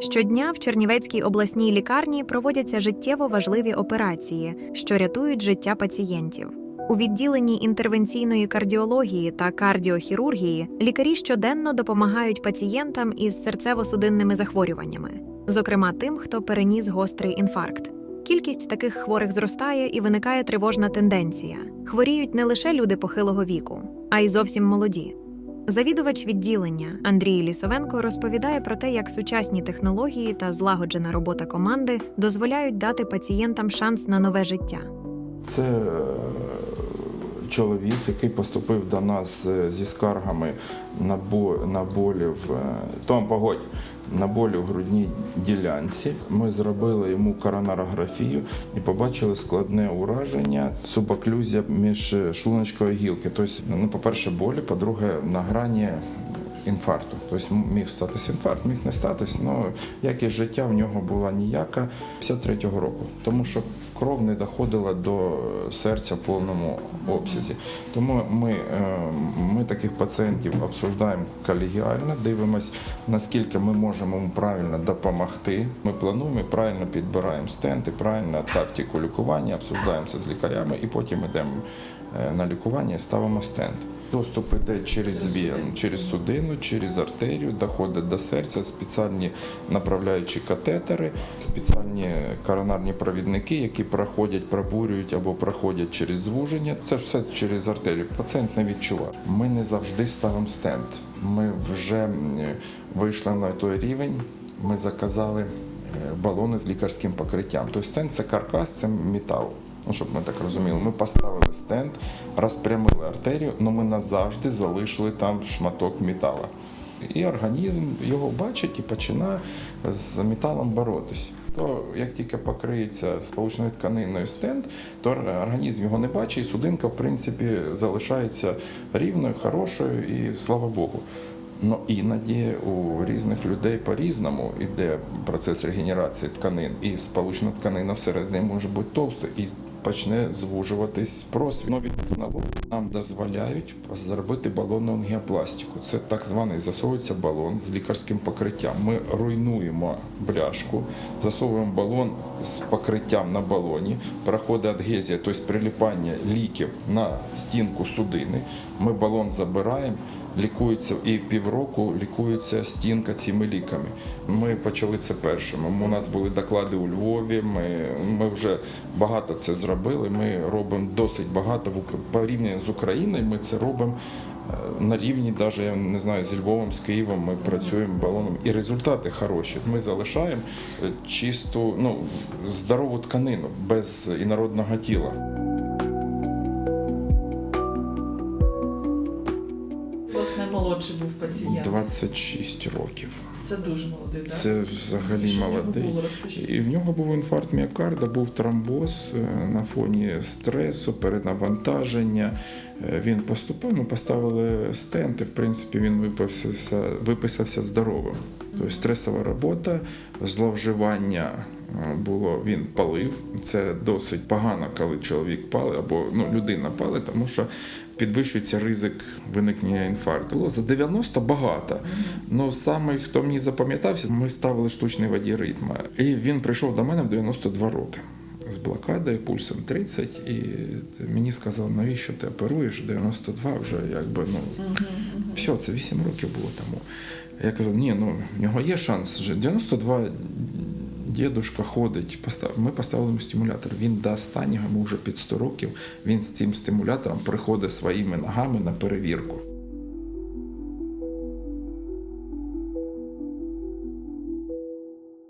Щодня в Чернівецькій обласній лікарні проводяться життєво важливі операції, що рятують життя пацієнтів. У відділенні інтервенційної кардіології та кардіохірургії лікарі щоденно допомагають пацієнтам із серцево-судинними захворюваннями, зокрема тим, хто переніс гострий інфаркт. Кількість таких хворих зростає і виникає тривожна тенденція. Хворіють не лише люди похилого віку, а й зовсім молоді. Завідувач відділення Андрій Лісовенко розповідає про те, як сучасні технології та злагоджена робота команди дозволяють дати пацієнтам шанс на нове життя. Це е, чоловік, який поступив до нас е, зі скаргами на, на болі в е, Том, погодь, на болі в грудній ділянці. Ми зробили йому коронарографію і побачили складне ураження, субоклюзія між шлуночкою і гілки. Тобто, ну, по-перше, болі, по-друге, на грані інфаркту. Тобто міг статись інфаркт, міг не статись, але якість життя в нього була ніяка 53-го року, тому що кров не доходила до серця в повному обсязі. Тому ми, е, ми таких пацієнтів обсуждаємо колегіально, дивимося, наскільки ми можемо правильно допомогти. Ми плануємо, правильно підбираємо стенти, правильно тактику лікування, обсуждаємо це з лікарями і потім йдемо е, на лікування і ставимо стенд. Доступ іде через вен, через судину, через артерію, доходить до серця, спеціальні направляючі катетери, спеціальні коронарні провідники, які проходять, пробурюють або проходять через звуження. Це все через артерію. Пацієнт не відчуває. Ми не завжди ставимо стенд. Ми вже вийшли на той рівень. Ми заказали е, балони з лікарським покриттям. Тобто стенд це каркас, це метал. Ну, щоб ми так розуміли, ми поставили стенд, розпрямили артерію, але ми назавжди залишили там шматок металу. І організм його бачить і починає з металом боротись. То як тільки покриється сполучною тканиною стенд, то організм його не бачить, і судинка, в принципі, залишається рівною, хорошою і слава Богу. Ну іноді у різних людей по-різному йде процес регенерації тканин, і сполучна тканина всередині може бути товста і почне звужуватись просвіт. Нові технології нам дозволяють зробити балонну ангіопластику. Це так званий засовується балон з лікарським покриттям. Ми руйнуємо бляшку, засовуємо балон з покриттям на балоні, проходить адгезія, тобто приліпання ліків на стінку судини. Ми балон забираємо лікується і півроку лікується стінка цими ліками. Ми почали це першими. У нас були доклади у Львові. Ми, ми вже багато це зробили. Ми робимо досить багато порівняно з Україною. Ми це робимо е, на рівні, навіть я не знаю, зі Львовом, з Києвом. Ми працюємо балоном, і результати хороші. Ми залишаємо е, чисту, ну здорову тканину без інородного тіла. Вас наймолодший був пацієнт. 26 років. Це дуже молодий, так? Це взагалі Що в нього молодий. було. І в нього був інфаркт міокарда, був тромбоз е, на фоні стресу, перенавантаження. Е, Він поступав, ми поставили стенти. В принципі, він виписався, виписався здоровим. Тобто стресова робота, зловживання було, він палив. Це досить погано, коли чоловік палить або ну, людина палить, тому що підвищується ризик виникнення інфаркту. Було За 90 багато. Ну саме хто мені запам'ятався, ми ставили штучний водій ритма. І він прийшов до мене в 92 роки. З блокадою, пульсом 30, і мені сказали, навіщо ти оперуєш? 92 вже якби ну все, це 8 років було тому. Я кажу, ні, ну в нього є шанс. жити. 92 дідушка ходить. Ми поставили йому стимулятор. Він до останнього, йому вже під 100 років, він з цим стимулятором приходить своїми ногами на перевірку.